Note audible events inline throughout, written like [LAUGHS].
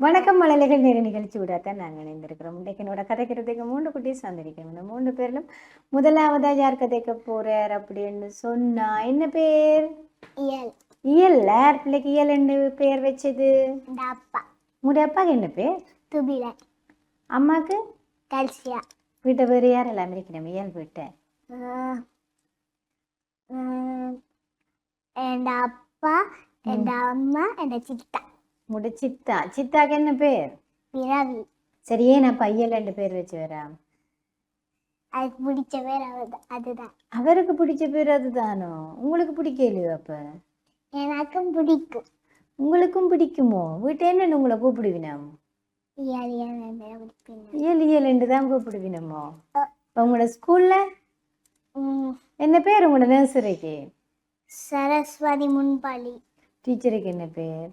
வணக்கம் மழலைகள் நேர நிகழ்ச்சி விடாதான் நாங்கள் இணைந்திருக்கிறோம் இன்றைக்கு என்னோட கதைக்கிறதுக்கு மூன்று குட்டீஸ் வந்திருக்கோம் இந்த மூன்று பேரிலும் முதலாவதா யார் கதைக்க போறார் அப்படின்னு சொன்னா என்ன பேர் இயல் இயல் யார் பிள்ளைக்கு இயல் என்ன பேர் வச்சது? இந்த அப்பா. உங்களுடைய அப்பாவுக்கு என்ன பேர் துபில. அம்மாக்கு? கல்சியா வீட்டை வேறு யாரெல்லாம் இருக்கிறோம் இயல் வீட்டை. என் அப்பா என் அம்மா என் சித்தா. உங்களுடைய சித்தா. சித்தாக்கு என்ன பேர் பிறவி. சரியே நான் பையன் ரெண்டு பேர் வச்சு வரேன் அதுக்கு பிடிச்ச பேர் அதுதான். அவருக்கு பிடிச்ச பேர் அதுதானோ? உங்களுக்கு பிடிக்கலையோ அப்ப? எனக்கும் பிடிக்கும். உங்களுக்கும் பிடிக்குமோ? வீட்டை என்னன்னு உங்களை கூப்பிடுவினோம்? இயல் இயல் என்று தான் கூப்பிடுவினமோ? உங்களோட ஸ்கூல்ல என்ன பேர் உங்களோட நர்சரிக்கு சரஸ்வதி முன்பாலி டீச்சருக்கு என்ன பேர்?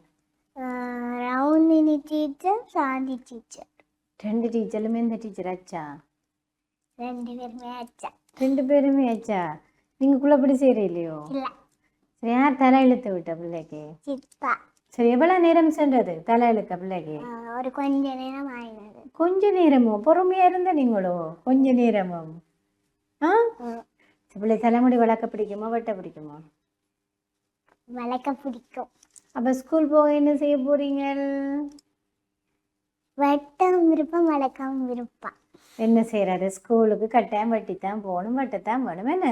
ரவுண்டினி டீச்சர் சாந்தி டீச்சர் ரெண்டு டீச்சருமே இந்த டீச்சர் ஆச்சா? ரெண்டு பேருமே ஆச்சா. ரெண்டு பேருமே ஆச்சா? நீங்க குள்ளப்படி செய்யற இல்லையோ? இல்ல. யார் தலை இழுத்து விட்ட பிள்ளைக்கு? சித்தா. சரி எவ்வளவு நேரம் சென்றது தலை இழுக்க பிள்ளைக்கு? ஒரு கொஞ்ச நேரம் ஆயினது. கொஞ்ச நேரமோ? பொறுமையா இருந்த நீங்களோ? கொஞ்ச நேரமும் ஆ? பிள்ளை தலைமுடி வளர்க்க பிடிக்குமா வெட்ட பிடிக்குமா? வளர்க்க பிடிக்கும். அப்ப ஸ்கூல் போக என்ன செய்ய போறீங்க வெட்டம் விருப்பம் வளர்க்கவும் விருப்பம். என்ன செய்யறாரு? ஸ்கூலுக்கு கட்டாயம் வெட்டித்தான் போகணும் வெட்டத்தான் வேணும் என்ன?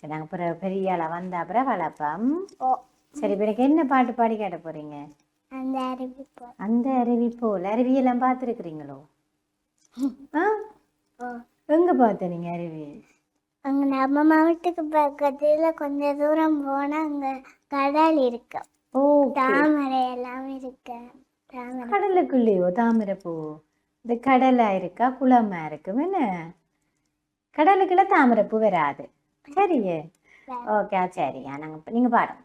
சரி நாங்கள் அப்புறம் பெரிய ஆளா வந்த அப்புறம் வளர்ப்போம். ஓ. சரி பிறகு என்ன பாட்டு பாடி கேட்ட போறீங்க? அந்த அறிவிப்பு அந்த அருவி போல் அருவியெல்லாம் பார்த்துருக்குறீங்களோ? [LAUGHS] ஆ? எங்க பார்த்த நீங்க அருவி? அங்க நம்ம மாவட்டத்துக்கு பக்கத்துல கொஞ்ச தூரம் போனா அங்க கடல் இருக்கு. ஓ தாமரை எல்லாம் இருக்கு. கடலுக்குள்ளேயோ தாமரை பூ? இது கடலா இருக்கா குளமா இருக்கும் என்ன? கடலுக்குள்ள தாமரை பூ வராது. சரியே ஓகே சரியா நாங்க நீங்க பாடுங்க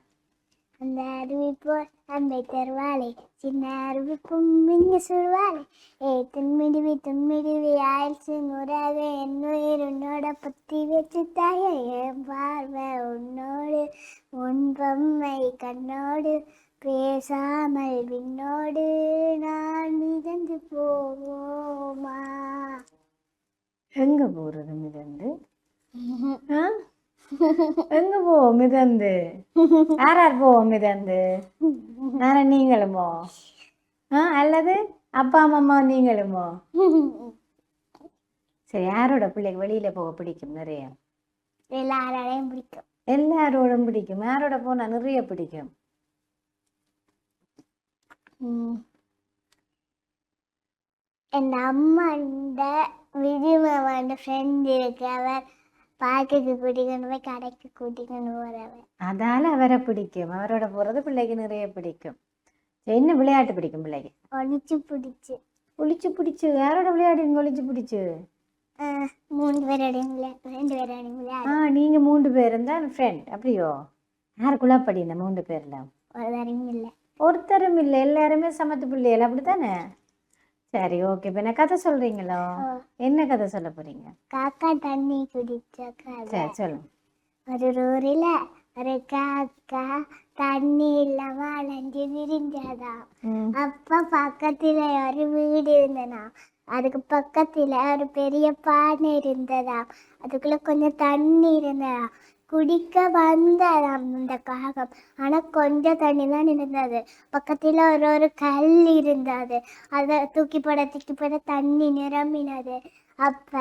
அந்த அருவி போல் அன்பை தருவாளே சின்ன அருவி பும்மிங்க சுடுவாளே ஏ துன்மிடிவி துன்மிடிவி ஆயிடுச்சு நூறாக என்னுயிர் உன்னோட புத்தி வச்சு தாயே என் பார்வை உன்னோடு உன் பொம்மை கண்ணோடு பேசாமல் விண்ணோடு நான் மிதந்து போவோமா எங்க போறது மிதந்து? எங்க போவோம் மிதந்து யார் யார் போவோம் மிதந்து நானே நீங்களுமோ ஆ அல்லது அப்பா அம்மா நீங்களுமோ சரி யாரோட பிள்ளைக்கு வெளியில போக பிடிக்கும் நிறைய எல்லாராலையும் பிடிக்கும் எல்லாரோடும் பிடிக்கும் யாரோட போனா நிறைய பிடிக்கும். என் அம்மாண்ட விஜயமாவாண்ட ஃப்ரெண்ட் இருக்கு அவர் பார்க்குக்கு கூட்டிக்கொண்டு போய் கடைக்கு கூட்டிக்கொண்டு போறவர் அதால அவரை பிடிக்கும். அவரோட போறது பிள்ளைக்கு நிறைய பிடிக்கும். என்ன விளையாட்டு பிடிக்கும் பிள்ளைக்கு? ஒழிச்சு பிடிச்சி. ஒளிச்சு பிடிச்சு. யாரோட விளையாடுங்க ஒளிச்சு பிடிச்சு? மூணு பேரோடையும் ரெண்டு பேரோடையும் ஆ விளையாடு நீங்க மூன்று பேர் இருந்தா ஃப்ரெண்ட் அப்படியோ? யாருக்குள்ள படி இந்த மூன்று பேர்ல? ஒரு தரையும் இல்லை. ஒருத்தரும் இல்லை. எல்லாருமே சமத்து பிள்ளைகள். அப்படித்தானே? சரி ஓகே இப்போ என்ன கதை சொல்றீங்களோ? என்ன கதை சொல்ல போறீங்க? காக்கா தண்ணி குடிச்ச கதை. சரி சொல்லுங்க. ஒரு ஊரில் ஒரு காக்கா தண்ணி இல்லாம அலைஞ்சு விரிஞ்சதாம். ம். அப்ப பக்கத்துல ஒரு வீடு இருந்தனா அதுக்கு பக்கத்துல ஒரு பெரிய பானை இருந்ததாம். அதுக்குள்ள கொஞ்சம் தண்ணி இருந்ததாம். குடிக்க வந்ததாம் இந்த காகம். ஆனா கொஞ்சம் தண்ணி தான் இருந்தது. பக்கத்துல ஒரு ஒரு கல் இருந்தது. அதை தூக்கி போட தூக்கி போட தண்ணி நிரம்பினது. அப்ப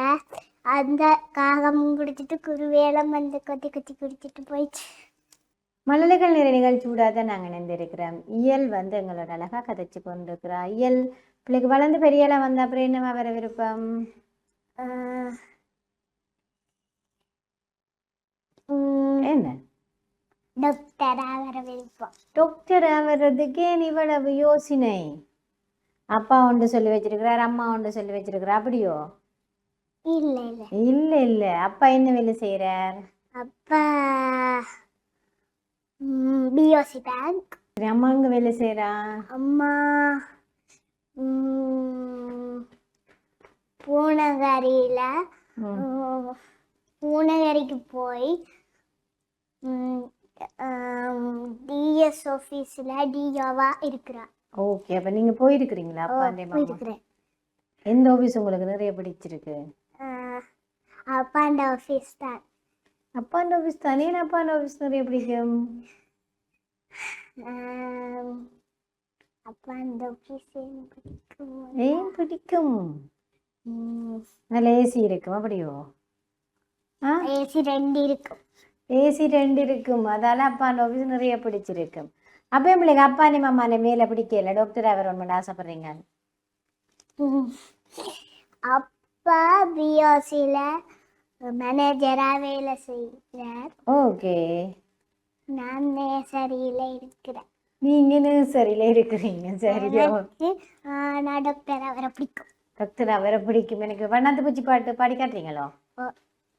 அந்த காகம் குடிச்சிட்டு குருவேலம் வந்து கொத்தி கொத்தி குடிச்சிட்டு போயிடுச்சு மழலைகள் நிறை நிகழ்ச்சி விடாத நாங்கள் இணைந்திருக்கிறோம். இயல் வந்து எங்களோட அழகா கதைச்சு கொண்டிருக்கிறோம் இயல் பிள்ளைக்கு வளர்ந்து பெரிய ஆளா வந்த அப்புறம் என்னவா வர விருப்பம்? என்ன? டாக்டரா வர விருப்பம். டாக்டர் ஆவறதுக்கு ஏன் இவ்வளவு யோசனை. அப்பா ஒன்று சொல்லி வச்சிருக்கிறார் அம்மா ஒன்று சொல்லி வச்சிருக்கிறார். அப்படியோ? இல்ல இல்ல. இல்ல இல்ல. அப்பா என்ன வேலை செய்யறார் அப்பா பிஓசி பேங்க் அம்மா அங்க வேலை செய்யறா அம்மா பூனகரியில பூனகரிக்கு போய் டிஎஸ் ஆஃபீஸில் டிஓவா இருக்கிறா ஓகே அப்ப நீங்க போயிருக்கிறீங்களா மாமா போயிருக்கிறேன். எந்த ஆபீஸ் உங்களுக்கு நிறைய பிடிச்சிருக்கு? அப்பாண்ட ஆஃபீஸ் தான். அப்பாண்ட ஆபீஸ் தானே அப்பாண்ட ஆபீஸ் நிறைய பிடிக்கும். ஆஃபீஸ் எனக்கு பிடிக்கும்? ஏன் பிடிக்கும்? நல்ல ஏசி இருக்கும் அப்படியோ? ஆ? ஏசி ரெண்டு இருக்கும். ஏசி ரெண்டு இருக்கும். அதால அப்பாண்ட ஆபீஸ் நிறைய பிடிச்சிருக்கும். அப்போ உங்களுக்கு அப்பா நீ மாமா மேல பிடிக்கல டாக்டர் வரணும்னு ஆசைப்படுறீங்க. ம். அப்பா பிஓசியில் மேனேஜராக வேலை செய்கிறார் ஓகே நான் நேசரியில் இருக்கிறேன். நீங்க நர்சரியில இருக்கிறீங்க. ஆ, நான் டாக்டர் அவரை பிடிக்கும். டாக்டர் அவரை பிடிக்கும். எனக்கு வண்ணாத்து பூச்சி பாட்டு பாடி காட்டுறீங்களோ.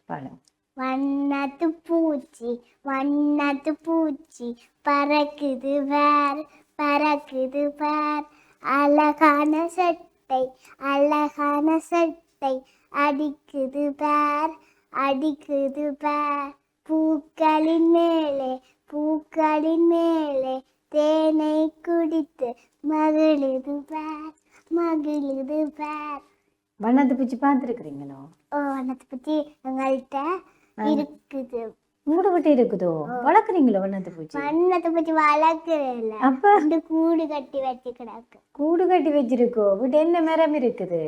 பாடும் வண்ணத்து பூச்சி வண்ணத்து பூச்சி பறக்குது வேர் பறக்குது வேர். அழகான சட்டை அழகான சட்டை அடிக்குது பேர் அடிக்குது பேர் பூக்களின் மேலே பூக்களின் மேலே தேனை குடித்து மகிழுது பேர் மகிழுது பேர். வண்ணாத்து பூச்சி பார்த்துருக்குறீங்களோ? ஓ வண்ணத்தை பற்றி எங்கள்கிட்ட இருக்குது. உங்களோட விட்டு இருக்குதோ? வளர்க்குறீங்களோ வண்ணாத்து பூச்சி? வண்ணத்தை பற்றி வளர்க்குறதில்ல அப்ப? இந்த கூடு கட்டி வச்சு கிடக்கு. கூடு கட்டி வச்சிருக்கோ? விட்டு என்ன மரம் இருக்குது?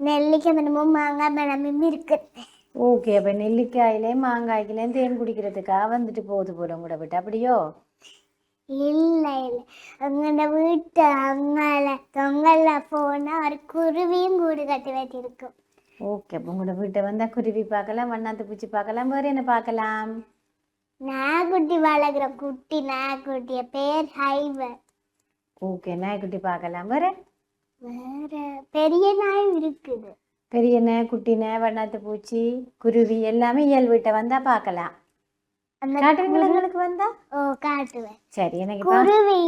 நெல்லிக்காய் மரமும் மாங்காய் மரமும் இருக்குது. ஓகே அப்ப நெல்லிக்காயிலையும் மாங்காய்க்குலையும் தேன் குடிக்கிறதுக்காக வந்துட்டு போகுது போல உங்களோட விட்டு. அப்படியோ? இல்லை இல்லை. எங்களோட வீட்டு அங்கால தொங்கல்ல போனால் ஒரு குருவியும் கூடு கட்டி வச்சிருக்கும். ஓகே அப்போ உங்களோட வீட்டை வந்தா குருவி பார்க்கலாம் வண்ணாத்து பூச்சி பார்க்கலாம் வேறு என்ன பார்க்கலாம்? நாய்க்குட்டி வளர்க்குற குட்டி நாய்க்குட்டிய பேர் ஹைவர் ஓகே நாய்க்குட்டி பார்க்கலாம் வேறு? வேற பெரிய நாய் இருக்குது. பெரிய நாய் குட்டி நாய் வண்ணாத்து பூச்சி குருவி எல்லாமே இயல் வீட்டை வந்தா பார்க்கலாம். ஓ காட்டுவேன். சரி எனக்கு குருவி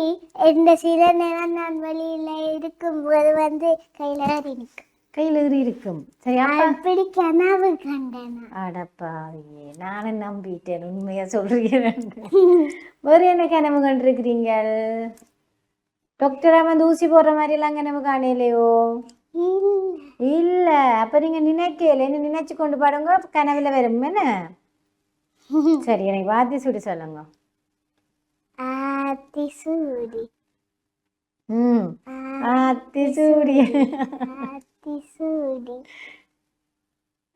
இந்த சில நேரம் நான் வெளியில இருக்கும்போது வந்து கையில ஏறி நிற்கும். கையில் ஏறி இருக்கும். சரி அப்பா. அப்படி கனவு கண்டேன். நான். அடப்பாவியே நானும் நம்பிட்டேன். உண்மையா சொல்றீங்க. வேறு என்ன கனவு கண்டிருக்கிறீங்க? டாக்டரா வந்து ஊசி போடுற மாதிரி எல்லாம் கனவு காணலையோ? இல்ல அப்ப நீங்க நினைக்கல என்ன நினைச்சு கொண்டு பாடுங்க கனவுல வரும் என்ன? சரி எனக்கு வாத்தி சுடி சொல்லுங்க. ஆத்தி சூடி. ம் ஆத்தி சூடி. ஆத்தி சூடி.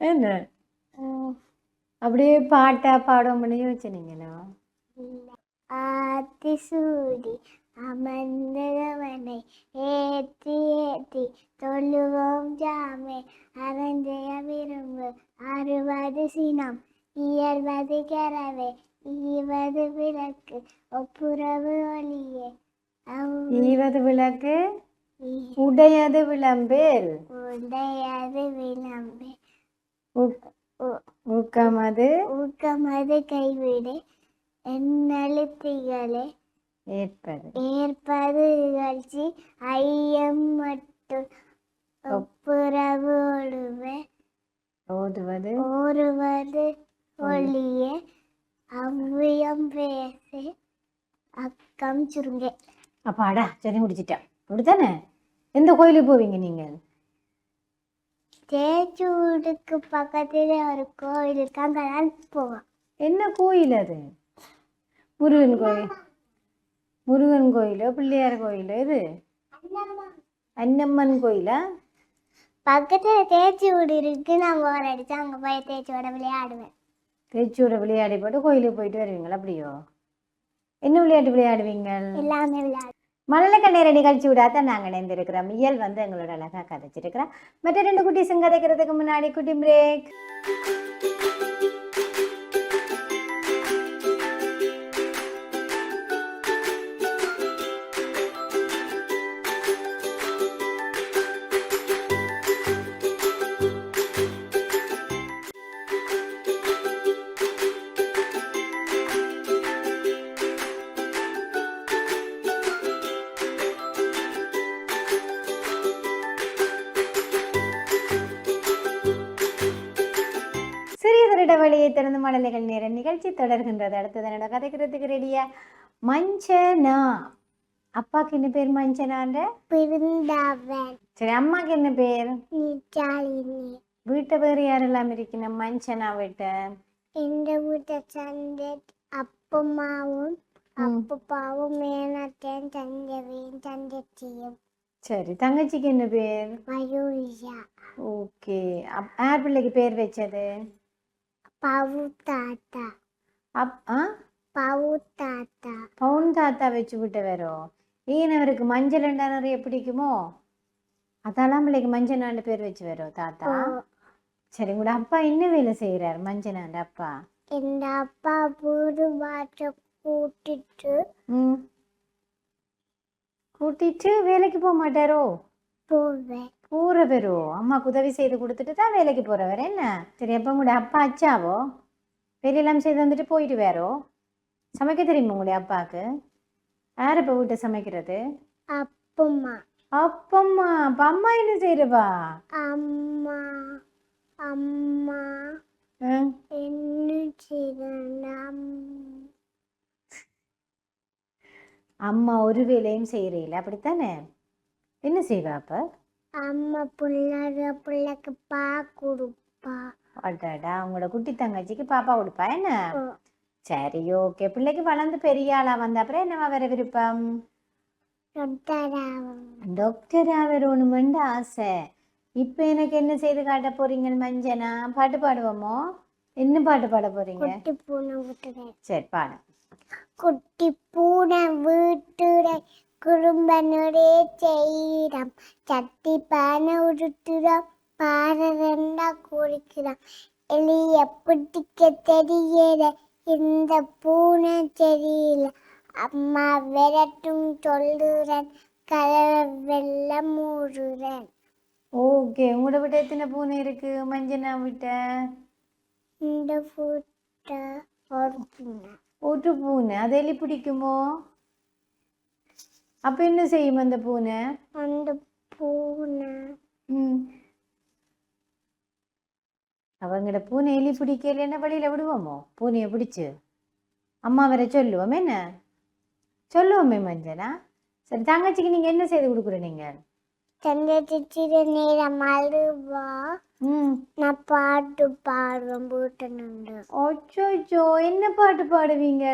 என்ன? அப்படியே பாட்டா பண்ணி யோசிச்சீங்களோ. ஆத்தி சூடி அமர்ந்தவனை ஏற்றி தொழுவோம் ஜாமே. அரஞ்சய விரும்பு அறுபது சினம். இயல்வது கரவே ஈவது விளக்கு. ஒப்புரவு ஒளியே ஈவது விளக்கு. உடையது விளம்பேல். உடையது விளம்பே உக்- உ- ஊக்கமது. ஊக்கமது கைவிடு எண்ணெழுத்திகளே. ஏற்பது. ஏற்பது இகழ்ச்சி ஐயம் மட்டும் ஒப்புரவு ஓதுவது ஓருவது ஒளியே அவ்வியம் பேசு அக்கம் சுருங்கே. அப்பாடா சரி முடிச்சிட்டா. அப்படித்தானே? எந்த கோயிலுக்கு போவீங்க நீங்க? தேச்சூடுக்கு பக்கத்துல ஒரு கோயில் இருக்கு. அங்கதான் போவோம். என்ன கோயில் அது? முருகன் கோயில். முருகன் கோயிலோ பிள்ளையார் கோயிலோ இது? அன்னம்மன் கோயிலா? பக்கத்துல தேய்ச்சி வீடு இருக்கு. நான் போர் அடிச்சு அங்க போய் தேய்ச்சியோட விளையாடுவேன். பேச்சூரை விளையாடி போட்டு கோயிலுக்கு போயிட்டு வருவீங்களா? அப்படியோ? என்ன விளையாட்டு விளையாடுவீங்க? எல்லாமே விளையாடு கண்ணீரை நிகழ்ச்சி விடாதான் நாங்கள் இணைந்திருக்கிறோம். இயல் வந்து எங்களோட அழகாக கதைச்சிருக்கிறோம். மற்ற ரெண்டு குட்டி கதைக்கிறதுக்கு முன்னாடி குட்டி பிரேக் மழலைகள் நேர நிகழ்ச்சி தொடர்கின்றது. அடுத்தது என்னோட கதைக்கிறதுக்கு ரெடியா மஞ்சனா. அப்பாக்கு என்ன பேர் மஞ்சனான்ற? பிருந்தாவன். சரி அம்மாக்கு என்ன பேர்? நிஜாலினி வீட்டை வேறு யாரெல்லாம் இருக்கணும் மஞ்சனா வீட்டை. எந்த வீட்டை சண்டை அப்பம்மாவும். அப்பப்பாவும் மேனத்தையும் தந்தவையும் தந்தச்சியும் சரி தங்கச்சிக்கு என்ன பேர்? மயூரியா. ஓகே. யார் பிள்ளைக்கு பேர் வச்சது? பவு தாத்தா அப் ஆ? பவு தாத்தா பவுன் தாத்தா வச்சு விட்டு வரும் ஏன் அவருக்கு மஞ்சள் நிறைய பிடிக்குமோ? அதாலாம் பிள்ளைக்கு மஞ்சனாண்டு பேர் வச்சு வரும் தாத்தா? சரி உங்களோட அப்பா என்ன வேலை செய்கிறார் மஞ்சனாண்டு அப்பா? எந்த அப்பா வீடு வாட்ட கூட்டிட்டு கூட்டிட்டு வேலைக்கு போக மாட்டாரோ? போவேன். போறவரோ? அம்மாக்கு உதவி செய்து கொடுத்துட்டு தான் வேலைக்கு போறவர் என்ன? சரி அப்போ உங்களுடைய அப்பா அச்சாவோ? வேலையெல்லாம் செய்து வந்துட்டு போயிட்டு வேறோ சமைக்க தெரியுமா உங்களுடைய அப்பாவுக்கு? யார் இப்போ வீட்டை சமைக்கிறது? அப்பம்மா. அப்பம்மா. அப்ப அம்மா என்ன செய்யறவா அம்மா. அம்மா. என்ன அம்மா. ஒரு வேலையும் செய்யறீல அப்படித்தானே? என்ன செய்வா அப்ப? அம்மா பிள்ளைற பிள்ளைக்கு பா கொடுப்பா. அடாடா உங்களோட குட்டி தங்கச்சிக்கு பாப்பா கொடுப்பா என்ன. சரி ஓகே. பிள்ளைக்கு வளர்ந்து பெரிய ஆளா வந்த அப்புறம் என்னவா வர விருப்பம்? டாக்டரா வரணுமெண்டு ஆசை. இப்போ எனக்கு என்ன செய்து காட்ட போறீங்க மஞ்சனா? பாட்டு பாடுவோமோ? என்ன பாட்டு பாட போறீங்க? குட்டி பூனை விட்டுறேன் சரி பாடு. குட்டி பூனை வீட்டுரை சட்டி பானை உருட்டுறோம் பாறை ரெண்டா குடிக்கிறோம் எலிய பிடிக்க தெரியல இந்த பூனை தெரியல அம்மா விரட்டும் சொல்லுறேன் கலவை வெள்ளம் மூடுறேன் ஓகே உங்களோட விட்ட எத்தனை பூனை இருக்கு மஞ்சனா விட்ட இந்த பூட்டை ஒரு பூனை ஒரு பூனை அது எலி பிடிக்குமோ அப்ப என்ன செய்யும் அந்த பூனை? அந்த பூனை. ம். அவங்களோட பூனை எலி பிடிக்கலன்னா வழியில விடுவோமோ? பூனையை பிடிச்சு. அம்மா வர சொல்லுவோம் என்ன? சொல்லுவோமே மஞ்சனா சரி தங்கச்சிக்கு நீங்க என்ன செய்து கொடுக்குற நீங்க? சந்திர நேரம் அழுவா நான் பாட்டு பாடுவேன் வீட்டனுண்டு அச்சோ என்ன பாட்டு பாடுவீங்க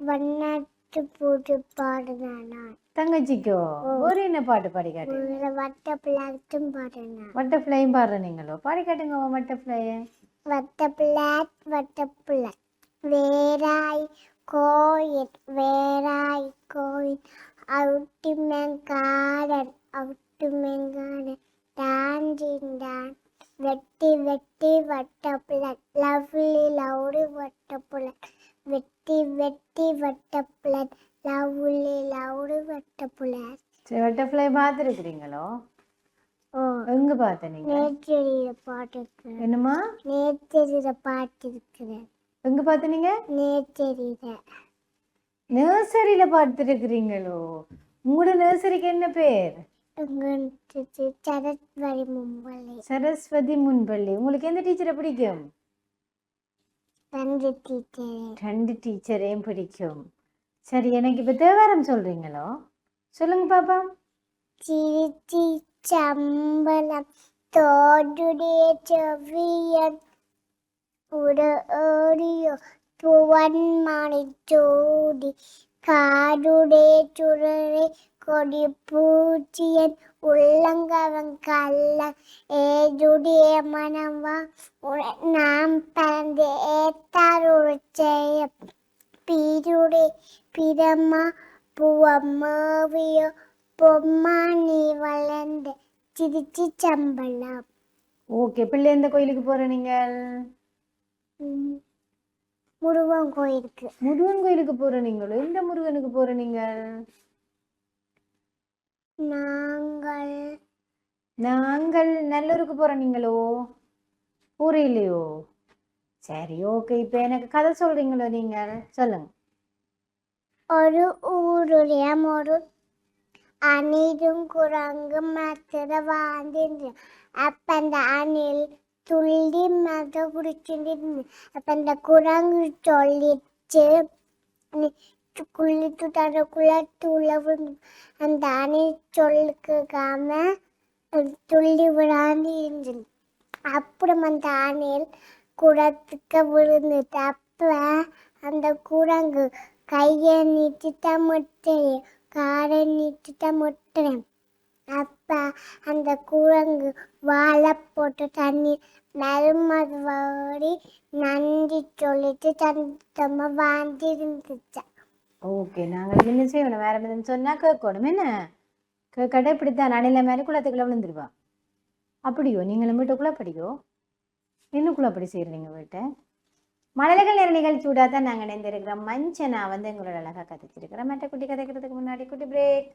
வண்ணாட்டு போட்டு பாடுவேன் நான். தங்கச்சிக்கோ ஒரு என்ன பாட்டு பாடி காட்டு உள்ள வட்ட பிளாட்டும் பாடுவேன் பட்டர்ஃப்ளையும் பாடுற நீங்களோ பாடி காட்டுங்க பட்டர்ஃப்ளைய வட்ட பிளாட் வட்ட பிளாட் வேறாய் கோயில் வேறாய் கோயில் அவுட்டுமெங்காரன் அவுட்டுமெங்காரன் டான்சிங் டான் வெட்டி வெட்டி வட்ட பிளாட் லவ்லி லவ்லி வட்ட பிளாட் வெட்டி வெட்டி வட்ட பிளாட் லவ்லி லவ்லி வட்ட பிளாட் சரி பட்டர்ஃப்ளை பார்த்துருக்குறீங்களோ ஓ எங்க பார்த்த நீங்க? நேச்சரியில பாட்டு என்னம்மா? நேச்சரியில பாட்டு இருக்கிறேன் எங்க பார்த்த நீங்க? நேச்சரியில நர்சரியில பார்த்துருக்குறீங்களோ உங்களோட நர்சரிக்கு என்ன பேர்? சரஸ்வதி மும்பலை சரஸ்வதி முன்பள்ளி. உங்களுக்கு எந்த டீச்சரை பிடிக்கும்? ரெண்டு டீச்சர். ரெண்டு டீச்சரையும் பிடிக்கும். சரி எனக்கு இப்போ தேவாரம் சொல்றீங்களோ? சொல்லுங்க பாப்பா. சிரிச்சி ചമ്പലം തോടുടെ ചെവിയൻ ഉടേറിയോ പൂവന്മാണിച്ചോടി കാടുടെ പൂച്ചിയൻ ഉള്ളം ഉള്ളങ്കവൻ കല്ല ഏജുടിയ മനവ നാം പരന്ത് ഏത്താറുഴച്ചയം പീരുടെ പിരമ പൂവമ്മേവിയോ പൊമ്മാണി சிரிச்சி சம்பளம். ஓகே பிள்ளை எந்த கோயிலுக்கு போற நீங்கள். முருகன் கோயிலுக்கு. முருகன் கோயிலுக்கு போற நீங்களோ? எந்த முருகனுக்கு போற நீங்கள்? நாங்கள். நாங்கள் நல்லூருக்கு போற நீங்களோ? புரியலையோ சரி ஓகே. இப்போ எனக்கு கதை சொல்றீங்களோ நீங்கள்? சொல்லுங்க. ஒரு ஊருடைய ஒரு அணிலும் குரங்கும் மற்ற வாழ்ந்துட்டு அப்ப அந்த அணில் துள்ளி மத குடிச்சுட்டு அப்ப அந்த குரங்கு சொல்லிச்சு குளித்து தரக்குள்ள துளவு அந்த அணி சொல்லுக்காம துள்ளி விழாந்து இருந்தது. அப்புறம் அந்த அணில் குடத்துக்கு விழுந்துட்டு அப்ப அந்த குரங்கு கையை நீட்டித்தான் முட்டையை காரை நீட்டிட்டா முட்டுறேன் அப்ப அந்த குரங்கு வாழை போட்டு தண்ணி நறுமது வாடி நன்றி சொல்லிட்டு தந்தமா வாழ்ந்து இருந்துச்சு ஓகே நாங்கள் என்ன செய்யணும் வேற எதுன்னு சொன்னா கேட்கணும். என்ன? கேட்கட்டே இப்படித்தான். அடையில மாதிரி குளத்துக்குள்ள விழுந்துருவா. அப்படியோ நீங்களும் வீட்டுக்குள்ள படியோ என்னக்குள்ள அப்படி செய்கிறீங்க வீட்டை? மழலைகள் நேர நிகழ்ச்சி தான் நாங்கள் இணைந்திருக்கிறோம். மஞ்சனா வந்து எங்களோட அழகாக கதைச்சிருக்கிறோம் மற்ற குட்டி கதைக்கிறதுக்கு முன்னாடி குட்டி பிரேக்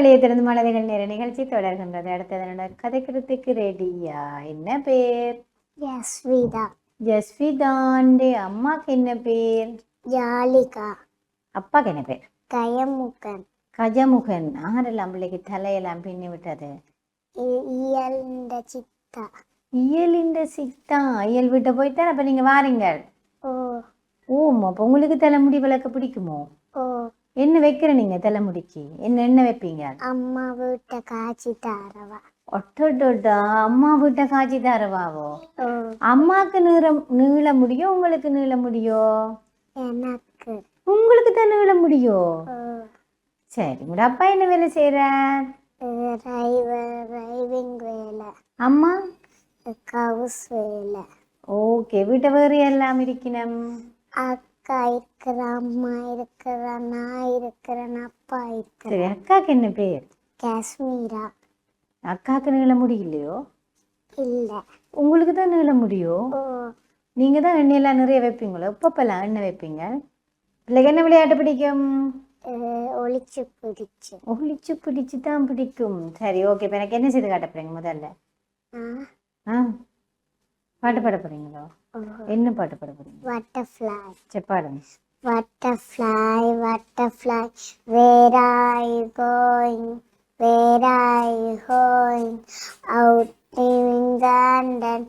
இடைவெளியை திறந்து மலர்கள் நேர நிகழ்ச்சி தொடர்கின்றது. அடுத்தது என்னோட கதைக்கிறதுக்கு ரெடியா என்ன பேர்? யஸ்விதா ஜஸ்விதாண்டே அம்மாக்கு என்ன பேர்? ஜாலிகா அப்பாக்கு என்ன பேர்? கயமுகன். கஜமுகன். ஆரெல்லாம் பிள்ளைக்கு தலையெல்லாம் பின்னி விட்டது. இ- இயல்ந்த சித்தா. இயலின்ற சித்தா. இயல் விட்ட போய்த்தான் அப்ப நீங்க வாரீங்க. ஓ. ஓம் அப்ப உங்களுக்கு தலைமுடி விளக்க பிடிக்குமோ? ஓ. என்ன வைக்கிற நீங்க தலைமுடிக்கு? என்ன என்ன வைப்பீங்க? அம்மா வீட்டை காய்ச்சி தாரவா. ஒட்டோட்டா அம்மா வீட்டை காய்ச்சி தரவாவோ? அம்மாக்கு நீளம் நீள முடியும் உங்களுக்கு நீள முடியோ? எனக்கு. உங்களுக்கு தான் நீள முடியோ? ஓ. சரி உங்க அப்பா என்ன வேலை செய்யறார் டிரைவர் டிரைவிங் வேலை. அம்மா? கவுஸ் வேலை. ஓகே வீட்டை வேறு எல்லாம் இருக்கணும்? அக்கா இருக்கிற அம்மா இருக்கிற நான் இருக்கிறேன் அப்பா சரி அக்காக்கு என்ன பேர்? காஷ்மீரா அக்காக்கு நீள முடியலையோ? இல்லை. உங்களுக்கு தான் நீள முடியோ? ஓ. நீங்க தான் எண்ணெயெல்லாம் நிறைய வைப்பீங்களோ? எப்பப்பெல்லாம் எண்ணெய் வைப்பீங்க? பிள்ளைக்கு என்ன விளையாட்டு பிடிக்கும்? அஹ், ஒளிச்சு பிடிச்சு. ஒளிச்சு பிடிச்சு தான் பிடிக்கும். சரி ஓகே இப்போ எனக்கு என்ன செய்து காட்ட போறீங்க முதல்ல? ஆ? ஆ. பாட்டு பாட போறீங்களோ? என்ன பாட்டு பாட போறீங்க butterfly சரி பாடுங்க butterfly butterfly where are you going where are you going out in garden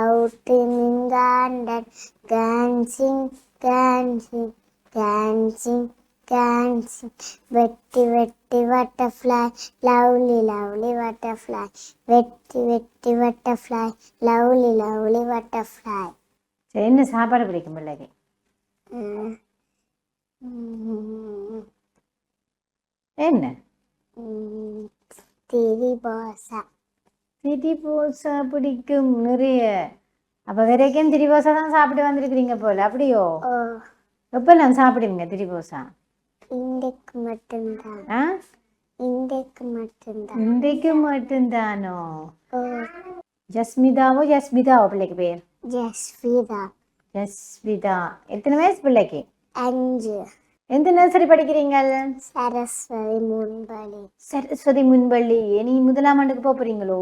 out in garden dancing dancing dancing dancing வெட்டி வெட்டி butterfly lovely lovely butterfly வெட்டி வெட்டி butterfly lovely lovely butterfly சரி என்ன சாப்பாடு பிடிக்கும் பிள்ளைக்கு. என்ன. திரி போசா. திரி போசா பிடிக்கும் நிறைய. அப்ப வரைக்கும் திரி போசா தான் சாப்பிட்டு வந்திருக்கிறீங்க போல அப்படியோ? எப்பெல்லாம் சாப்பிடுவீங்க திரி போசா? இன்றைக்கு மட்டும்தான். ஆ? இன்றைக்கு மட்டும்தான். இன்றைக்கு மட்டும்தானோ? ஜஸ்மிதாவோ ஜஸ்மிதாவோ பிள்ளைக்கு பேர்? ஜஸ்விதா ஜஸ்மிதா எத்தனை வயசு பிள்ளைக்கு? அஞ்சு. எந்த நர்சரி படிக்கிறீங்க சரஸ்வதி முன்பலி சரஸ்வதி முன்பள்ளி. நீ முதலாம் ஆண்டுக்கு போறீங்களோ?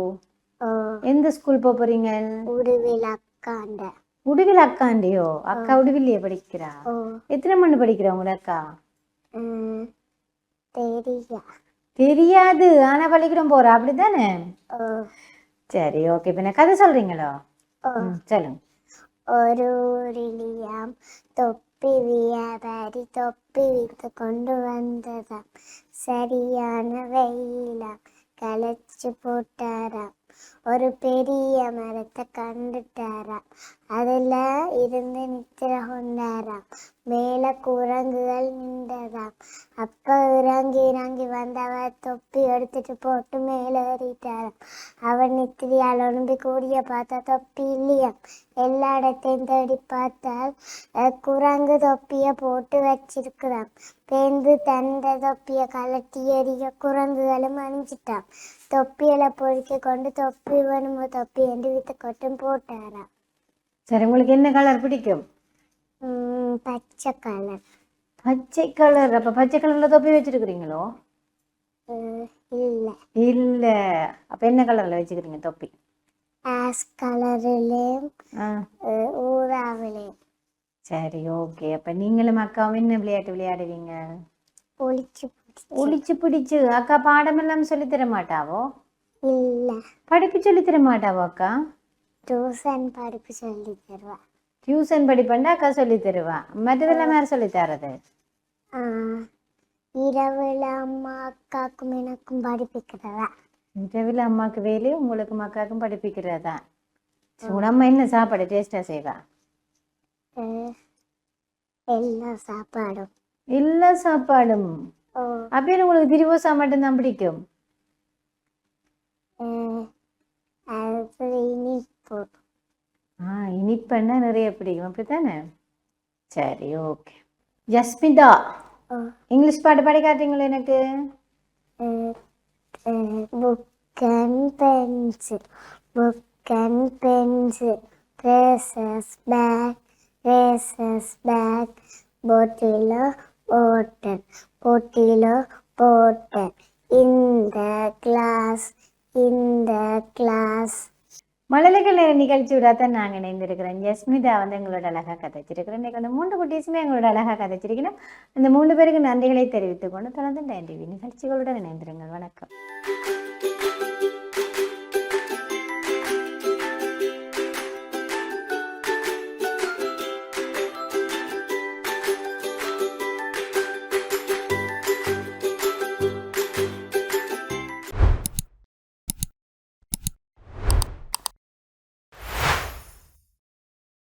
எந்த ஸ்கூல் போறீங்க உருவில் அக்காண்ட. உடுவில் அக்காண்டியோ? அக்கா உடுவில்லையே படிக்கிறா. எத்தனை மணி படிக்கிறா உங்களோட அக்கா? தெரியா. தெரியாது. ஆனா பள்ளிக்கூடம் போறா. அப்படித்தானே? சரி ஓகே நான் கதை சொல்றீங்களோ? சொல்லுங்க தொப்பி வியாபாரி தொப்பி வித்து கொண்டு வந்ததாம் சரியான வெயிலாம் களைச்சு போட்டாராம் ஒரு பெரிய மரத்தை கண்டுட்டாராம் அதுல இருந்து நித்திர கொண்டாராம் மேல குரங்குகள் நின்றதாம் அப்ப இறங்கி இறங்கி வந்தவர் தொப்பி எடுத்துட்டு போட்டு மேல ஏறிட்டாராம் அவன் நித்திரியால் ஒழும்பி கூடிய பார்த்தா தொப்பி இல்லையா எல்லா இடத்தையும் தேடி பார்த்தால் குரங்கு தொப்பிய போட்டு வச்சிருக்கிறான் பேந்து தந்த தொப்பிய கலட்டி எறிய குரங்குகளும் அணிஞ்சிட்டான் தொப்பியில பொறுக்கி கொண்டு தொப்பி வேணுமோ தொப்பி என்று வித்து கொட்டும் போட்டாராம். சரி உங்களுக்கு என்ன கலர் பிடிக்கும்? பச்சை கலர் பச்சை கலர் அப்ப பச்சை கலர்ல தொப்பி வச்சிருக்கிறீங்களோ? இல்லை. இல்ல. அப்ப என்ன கலர்ல வச்சுக்கிறீங்க தொப்பி? ஆஸ் கலர்லேயும் ஆ. ஊறாவிலையும் சரி ஓகே. அப்ப நீங்களும் அக்காவும் என்ன விளையாட்டு விளையாடுவீங்க? ஒளிச்சு ஒளிச்சு பிடிச்சு. அக்கா பாடமெல்லாம் சொல்லி தர மாட்டாவோ? இல்லை. படிப்பு சொல்லி தர மாட்டாவோ அக்கா? டியூசன் படிப்பு சொல்லி தருவா. டியூஷன் படிப்பண்டா அக்கா சொல்லி தருவா. மற்றதெல்லாம் யார் சொல்லி தரது? இரவுல அம்மா அக்காக்கும் எனக்கும் படிப்பிக்கிறதா. இரவில் அம்மாக்கு வேலை உங்களுக்கு அக்காக்கும் படிப்பிக்கிறதா. நம்ம என்ன சாப்பாடு டேஸ்டா செய்வா? எல்லா சாப்பாடும். எல்லா சாப்பாடும். ஓ. அப்பயே உங்களுக்கு திரிவோசா மட்டும்தான் பிடிக்கும்? அது ஆ இனிப்பன்னா நிறைய பிடிக்கும். அப்படித்தானே? சரி ஓகே. ஜஸ்மிதா இங்கிலீஷ் பாட்டு பாடி காட்டுறீங்களா எனக்கு? Book and pencil book and pencil erasers bag erasers bag போட்டிலோ bottle போட்டிலோ போட்டல் இந்த கிளாஸ் இந்த கிளாஸ் மழலைகள் நேர நிகழ்ச்சியோட தான் நாங்கள் இணைந்திருக்கிறோம். ஜஸ்மிதா வந்து எங்களோட அழகாக கதைச்சிருக்கிறோம் இன்னைக்கு வந்து மூன்று குட்டீஸுமே எங்களோட அழகாக கதைச்சிருக்கணும். அந்த மூன்று பேருக்கு நன்றிகளை தெரிவித்துக்கொண்டு தொடர்ந்து நன்றி. நிகழ்ச்சிகளுடன் இணைந்திருங்கள். வணக்கம்.